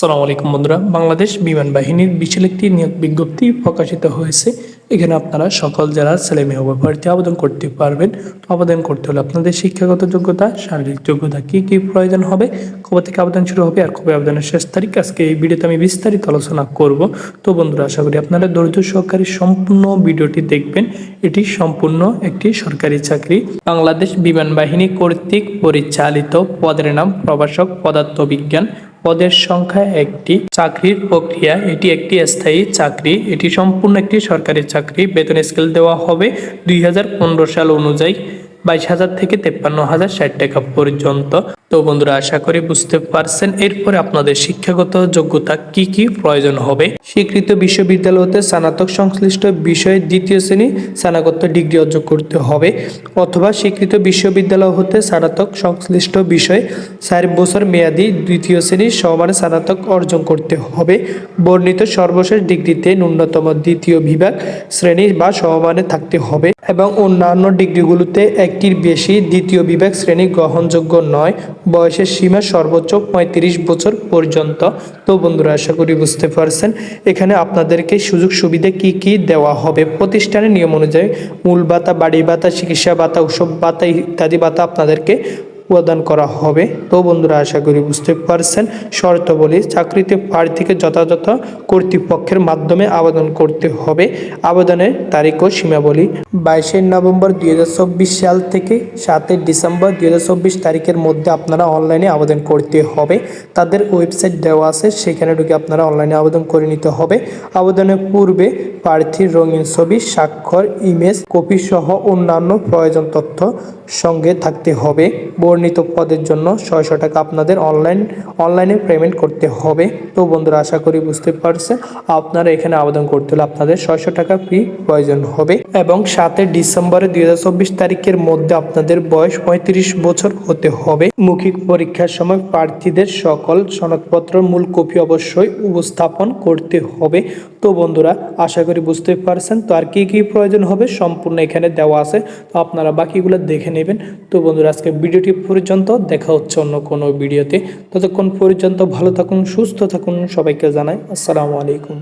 আসসালামু আলাইকুম বন্ধুরা। বাংলাদেশ বিমান বাহিনীর বিশাল একটি নিয়োগ বিজ্ঞপ্তি প্রকাশিত হয়েছে। এখানে আপনারা সকল যারা ছেলে মেয়ে প্রার্থী আবেদন করতে পারবেন। আবেদন করতে হলে আপনাদের শিক্ষাগত যোগ্যতা, শারীরিক যোগ্যতা কি কি প্রয়োজন হবে, কবে থেকে আবেদন শুরু হবে আর কবে আবেদনের শেষ তারিখ, আজকে এই ভিডিওতে আমি বিস্তারিত আলোচনা করব। তো বন্ধুরা, আশা করি আপনারা ধৈর্য সহকারে সম্পূর্ণ ভিডিওটি দেখবেন। এটি সম্পূর্ণ একটি সরকারি চাকরি। বাংলাদেশ বিমান বাহিনী কর্তৃক পরিচালিত পদের নাম প্রভাষক পদার্থবিজ্ঞান। পদের সংখ্যা একটি। চাকরির প্রক্রিয়া, এটি একটি স্থায়ী চাকরি। এটি সম্পূর্ণ একটি সরকারি চাকরি। বেতন স্কেল দেওয়া হবে দুই হাজার পনেরো সাল অনুযায়ী বাইশ হাজার থেকে তেপ্পান্ন হাজার ষাট টাকা পর্যন্ত। তো বন্ধুরা, আশা করি বুঝতে পারছেন। এরপরে আপনাদের শিক্ষাগত যোগ্যতা কি কি প্রয়োজন হবে? স্বীকৃত বিশ্ববিদ্যালয় হতে স্নাতক সংশ্লিষ্ট বিষয়ে দ্বিতীয় শ্রেণি স্নাতকোত্তর ডিগ্রি অর্জন করতে হবে অথবা স্বীকৃত বিশ্ববিদ্যালয় হতে স্নাতক সংশ্লিষ্ট বিষয়ে চার বছর মেয়াদি দ্বিতীয় শ্রেণির সমানে স্নাতক অর্জন করতে হবে। বর্ণিত সর্বশেষ ডিগ্রিতে ন্যূনতম দ্বিতীয় বিভাগ শ্রেণি বা সমমানে থাকতে হবে এবং অন্যান্য ডিগ্রিগুলোতে একটির বেশি দ্বিতীয় বিভাগ শ্রেণি গ্রহণযোগ্য নয়। বয়সের সীমা সর্বোচ্চ পঁয়ত্রিশ বছর পর্যন্ত। তো বন্ধুরা, আশা করি বুঝতে পারছেন। এখানে আপনাদেরকে সুযোগ সুবিধা কি কি দেওয়া হবে? প্রতিষ্ঠানের নিয়ম অনুযায়ী মূল ভাতা বাড়ি ভাতা, চিকিৎসা ভাতা উৎসব ভাতা ইত্যাদি ভাতা আপনাদেরকে প্রদান করা হবে। তো বন্ধুরা, আশা করি বুঝতে পারছেন। শর্ত বলি, চাকরিতে প্রার্থীকে যথাযথ কর্তৃপক্ষের মাধ্যমে আবেদন করতে হবে। আবেদনের তারিখ ও সীমাবলী বাইশে নভেম্বর দুই হাজার চব্বিশ সাল থেকে সাতই ডিসেম্বর দুই হাজার চব্বিশ তারিখের মধ্যে আপনারা অনলাইনে আবেদন করতে হবে। তাদের ওয়েবসাইট দেওয়া আছে, সেখানে ঢুকে আপনারা অনলাইনে আবেদন করে নিতে হবে। আবেদনের পূর্বে প্রার্থীর রঙিন ছবি, স্বাক্ষর, ইমেজ, কপি সহ অন্যান্য প্রয়োজন তথ্য সঙ্গে থাকতে হবে। বর্ণিত পদের জন্য ছয়শো টাকা আপনাদের অনলাইন অনলাইনে পেমেন্ট করতে হবে। তো বন্ধুরা, আশা করি বুঝতে পারছেন আপনারা এখানে আবেদন করতে হলে আপনাদের ছয়শো টাকা ফি প্রয়োজন হবে। এবং সাতই ডিসেম্বরে দুই হাজার চব্বিশ তারিখের মধ্যে আপনাদের বয়স পঁয়ত্রিশ বছর হতে হবে। মৌখিক পরীক্ষার সময় প্রার্থীদের সকল সনদপত্র, মূল কপি অবশ্যই উপস্থাপন করতে হবে। তো বন্ধুরা, আশা করি বুঝতে পারছেন। তো আর কী কী প্রয়োজন হবে সম্পূর্ণ এখানে দেওয়া আছে। তো আপনারা বাকিগুলো দেখে নেবেন। তো বন্ধুরা আজকে ভিডিওটি পর্যন্ত দেখা হচ্ছে অন্য কোনো ভিডিওতে। ততক্ষণ পর্যন্ত ভালো থাকুন, সুস্থ থাকুন, সবাইকে জানাই আসসালামু আলাইকুম।